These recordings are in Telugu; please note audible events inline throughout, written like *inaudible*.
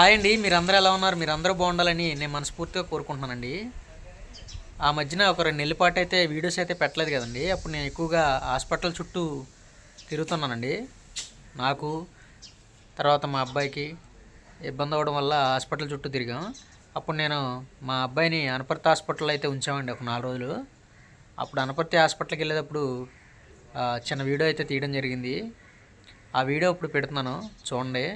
హాయ్ అండి మీరందరూ ఎలా ఉన్నారు? మీరందరూ బాగుండాలని నేను మనస్ఫూర్తిగా కోరుకుంటున్నానండి. ఆ మధ్యన ఒక రెండు నెలల పాటు అయితే వీడియోస్ అయితే పెట్టలేదు కదండి. అప్పుడు నేను ఎక్కువగా హాస్పిటల్ చుట్టూ తిరుగుతున్నానండి. నాకు తర్వాత మా అబ్బాయికి ఇబ్బంది అవ్వడం వల్ల హాస్పిటల్ చుట్టూ తిరిగాం. అప్పుడు నేను మా అబ్బాయిని అనపర్తి హాస్పిటల్లో అయితే ఉంచామండి ఒక నాలుగు రోజులు. అప్పుడు అనపర్తి హాస్పిటల్కి వెళ్ళేటప్పుడు చిన్న వీడియో అయితే తీయడం జరిగింది. ఆ వీడియో ఇప్పుడు పెడుతున్నాను చూడండి.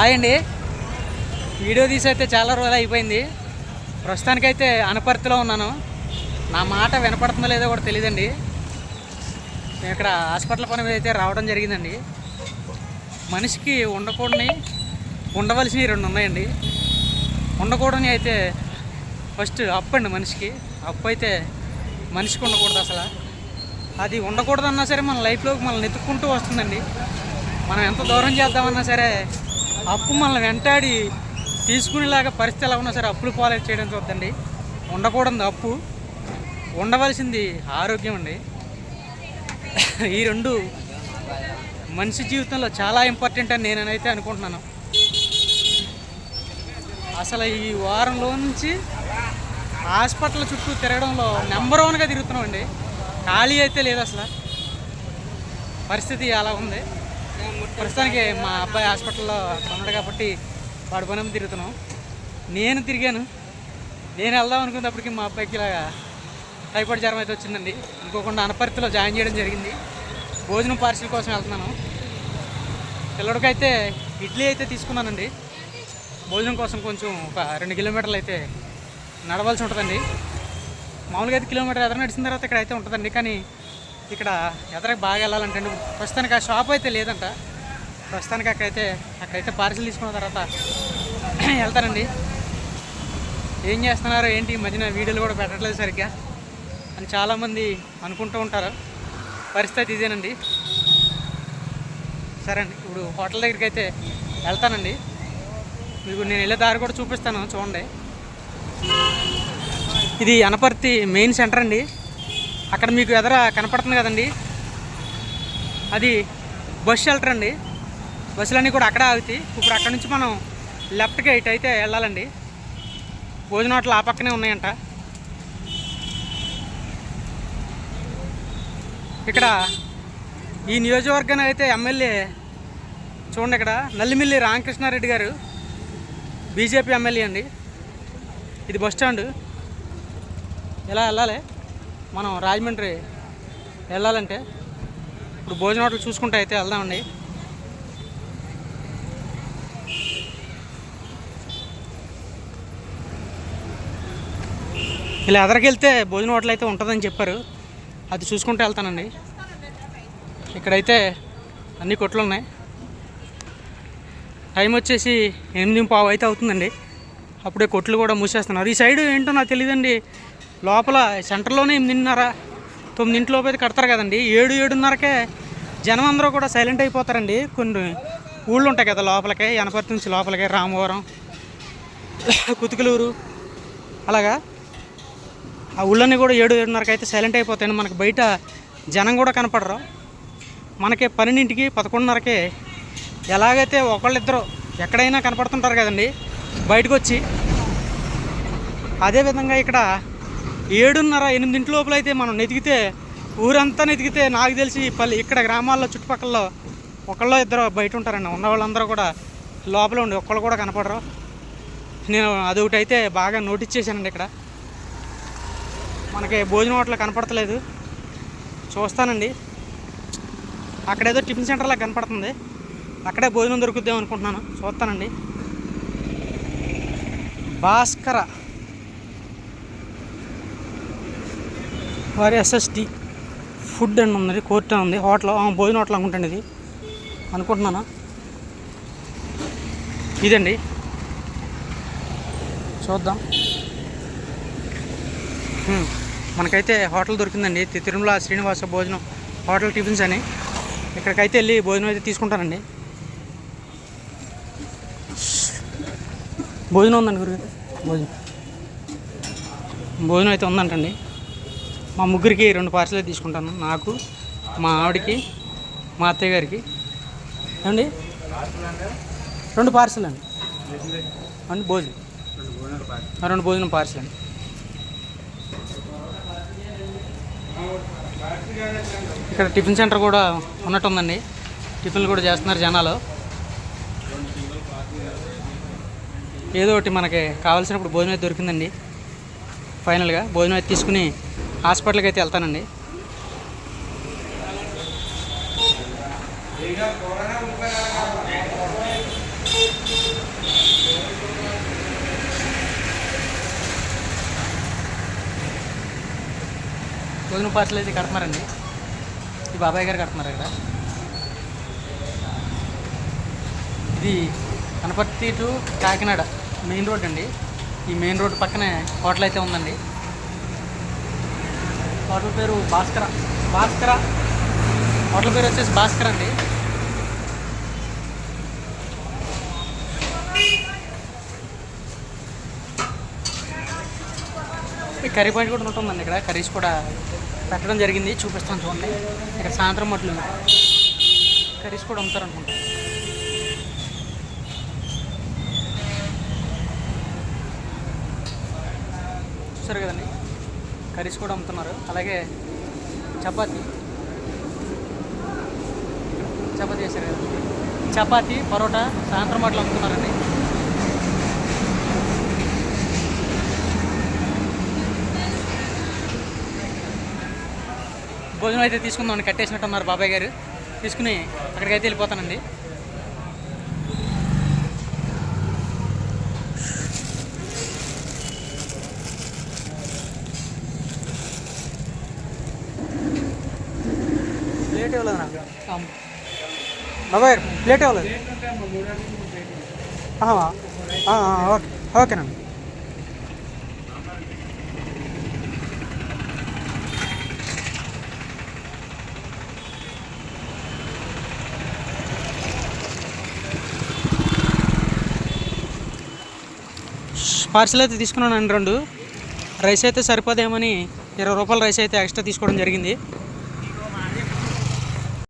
హాయ్ అండి. వీడియో తీసి అయితే చాలా రోజులు అయిపోయింది. ప్రస్తుతానికైతే అనపర్తిలో ఉన్నాను. నా మాట వినపడుతుందో లేదో కూడా తెలియదండి నేను ఇక్కడ హాస్పిటల్ పని మీద అయితే రావడం జరిగిందండి. మనిషికి ఉండకూడని ఉండవలసినవి రెండు ఉన్నాయండి. ఉండకూడని అయితే ఫస్ట్ అప్పు అండి మనిషికి. అప్పు అయితే మనిషికి ఉండకూడదు అసలు. అది ఉండకూడదన్నా సరే మన లైఫ్లోకి మనల్ని ఎత్తుక్కుంటూ వస్తుందండి. మనం ఎంత దూరం చేద్దామన్నా సరే అప్పు మనల్ని వెంటాడి తీసుకునేలాగా పరిస్థితి ఎలా ఉన్నా సరే అప్పులు పాలే చేయడం చూద్దండి. ఉండకూడదు అప్పు. ఉండవలసింది ఆరోగ్యం అండి. ఈ రెండు మనిషి జీవితంలో చాలా ఇంపార్టెంట్ అని నేనైతే అనుకుంటున్నాను. అసలు ఈ వారంలో నుంచి హాస్పిటల్ చుట్టూ తిరగడంలో నెంబర్ వన్గా తిరుగుతున్నాం అండి ఖాళీ అయితే లేదు అసలు. పరిస్థితి అలా ఉంది. ప్రస్తుతానికి మా అబ్బాయి హాస్పిటల్లో ఉన్నాడు కాబట్టి వాడి పని తిరుగుతున్నాం. నేను తిరిగాను. నేను వెళ్దాం అనుకున్నప్పటికీ మా అబ్బాయికి ఇలా టైఫాయిడ్ జ్వరం అయితే వచ్చిందండి. అనుకోకుండా అనపర్తిలో జాయిన్ చేయడం జరిగింది. భోజనం పార్సిల్ కోసం వెళ్తున్నాను. పిల్లడికైతే ఇడ్లీ అయితే తీసుకున్నానండి. భోజనం కోసం కొంచెం ఒక రెండు కిలోమీటర్లు అయితే నడవలసి ఉంటుందండి. మామూలుగా అయితే కిలోమీటర్ ఎదురు నడిచిన తర్వాత ఇక్కడ అయితే ఉంటుందండి. కానీ ఇక్కడ ఎదరకు బాగా వెళ్ళాలంటే ప్రస్తుతానికి ఆ షాప్ అయితే లేదంట. ప్రస్తుతానికి అక్కడైతే అక్కడైతే పార్సిల్ తీసుకున్న తర్వాత *clears throat* వెళ్తానండి. ఏం చేస్తున్నారు ఏంటి? ఈ మధ్యన వీడియోలు కూడా పెట్టట్లేదు సరిగ్గా. అని చాలామంది అనుకుంటూ ఉంటారు. పరిస్థితి ఇదేనండి. సరే అండి ఇప్పుడు హోటల్ దగ్గరికి అయితే వెళ్తానండి. మీకు నేను వెళ్ళే దారి కూడా చూపిస్తాను చూడండి. ఇది అనపర్తి మెయిన్ సెంటర్ అండి. అక్కడ మీకు ఎదర కనపడుతుంది కదండి? అది బస్ షెల్టర్ అండి. బస్సులన్నీ కూడా అక్కడ ఆగుతాయి. ఇప్పుడు అక్కడ నుంచి మనం లెఫ్ట్కి ఇటు అయితే వెళ్ళాలండి. భోజన హోటల్ ఆ పక్కనే ఉన్నాయంట. ఇక్కడ ఈ నియోజకవర్గాన్ని అయితే ఎమ్మెల్యే చూడండి ఇక్కడ నల్లిమిల్లి రామకృష్ణారెడ్డి గారు బీజేపీ ఎమ్మెల్యే అండి. ఇది బస్ స్టాండ్. ఎలా వెళ్ళాలి? మనం రాజమండ్రి వెళ్ళాలంటే ఇప్పుడు భోజన హోటల్ చూసుకుంటే అయితే వెళ్దామండి. ఇలా ఎదరికెళ్తే భోజన హోటల్ అయితే ఉంటుందని చెప్పారు. అది చూసుకుంటూ వెళ్తానండి. ఇక్కడైతే అన్ని కొట్లు ఉన్నాయి. టైం వచ్చేసి ఎనిమిది పావు అయితే అవుతుందండి. అప్పుడే కొట్లు కూడా మూసేస్తున్నారు. ఈ సైడ్ ఏంటో నాకు తెలియదండి. లోపల సెంటర్లోనే ఎనిమిదిన్నర తొమ్మిదింటిలోపు అయితే కడతారు కదండి. ఏడు ఏడున్నరకే జనం అందరూ కూడా సైలెంట్ అయిపోతారండి. కొన్ని ఊళ్ళు ఉంటాయి కదా లోపలికి ఎనపర్తి నుంచి లోపలికే రామవరం కుతుకులూరు అలాగా. ఆ ఊళ్ళన్నీ కూడా ఏడు ఏడున్నరకి అయితే సైలెంట్ అయిపోతాయండి. మనకి బయట జనం కూడా కనపడరు. మనకి పన్నెండింటికి పదకొండున్నరకి ఎలాగైతే ఒకళ్ళిద్దరు ఎక్కడైనా కనపడుతుంటారు కదండి బయటకు వచ్చి అదేవిధంగా ఇక్కడ ఏడున్నర ఎనిమిదింటి లోపల అయితే మనం నెతికితే ఊరంతా నెతికితే నాకు తెలిసి పల్లె ఇక్కడ గ్రామాల్లో చుట్టుపక్కల ఒకళ్ళో ఇద్దరు బయట ఉంటారండి. ఉన్న వాళ్ళందరూ కూడా లోపల ఉండి ఒక్కళ్ళు కూడా కనపడరు. నేను అదొకటి అయితే బాగా నోటీస్ చేశానండి ఇక్కడ. మనకి భోజనం హోటల్ కనపడతలేదు. చూస్తానండి. అక్కడేదో టిఫిన్ సెంటర్లా కనపడుతుంది. అక్కడే భోజనం దొరుకుద్దాం అనుకుంటున్నాను. చూస్తానండి. భాస్కర వారి ఎస్ఎస్డి ఫుడ్ అని ఉంది కోర్ట్ అని ఉంది హోటల్ భోజనం హోటల్ అనుకుంటాండి ఇది. అనుకుంటున్నాను? ఇదండి. చూద్దాం. మనకైతే హోటల్ దొరికిందండి. తిరుమల శ్రీనివాస భోజనం హోటల్ టిఫిన్స్ అని. ఇక్కడికైతే వెళ్ళి భోజనం అయితే తీసుకుంటానండి. భోజనం ఉందండి గురు భోజనం. భోజనం అయితే ఉందంటండి. మా ముగ్గురికి రెండు పార్సల్ తీసుకుంటాను నాకు మా ఆవిడకి మా అత్తయ్య గారికి. ఏమండి? రెండు పార్సల్ అండి. అండి భోజనం. రెండు భోజనం పార్సల్ అండి. ఇక్కడ టిఫిన్ సెంటర్ కూడా ఉన్నట్టుందండి. టిఫిన్లు కూడా చేస్తున్నారు జనాలు. ఏదో ఒకటి మనకి కావాల్సినప్పుడు భోజనం అయితే దొరికిందండి. ఫైనల్గా భోజనం అయితే తీసుకుని హాస్పిటల్కి అయితే వెళ్తానండి. భోజనం పార్సల్ అయితే కడుతున్నారండి. ఈ బాబాయ్ గారు కడుతున్నారు ఇక్కడ. ఇది Kanaparthi to Kakinada main road అండి. ఈ మెయిన్ రోడ్ పక్కనే హోటల్ అయితే ఉందండి. హోటల్ పేరు భాస్కర భాస్కర. హోటల్ పేరు వచ్చేసి భాస్కర్ అండి. ఈ కర్రీ పాయింట్ కూడా ఉంటుందండి ఇక్కడ. కర్రీస్ కూడా పెట్టడం జరిగింది. చూపిస్తాను చూడండి. ఇక్కడ సాయంత్రం మట్లు కర్రీస్ కూడా అమ్ముతారు అనుకుంటా చూసారు కదండి కర్రీస్ కూడా అమ్ముతున్నారు. అలాగే చపాతి. చపాతి చేశారు కదా. చపాతి పరోటా సాయంత్రం అట్లా అమ్ముతున్నారండి. భోజనం అయితే తీసుకుందామని కట్టేసినట్టు ఉన్నారు బాబాయ్ గారు. తీసుకుని అక్కడికైతే వెళ్ళిపోతానండి. ప్లేట్ ఇవ్వలేదు నాకు బాబాయ్ ప్లేట్ ఇవ్వలేదు. ఓకే ఓకేనండి. పార్సల్ అయితే తీసుకున్నానండి రెండు. రైస్ అయితే సరిపోదేమని ఇరవై రూపాయల రైస్ అయితే ఎక్స్ట్రా తీసుకోవడం జరిగింది.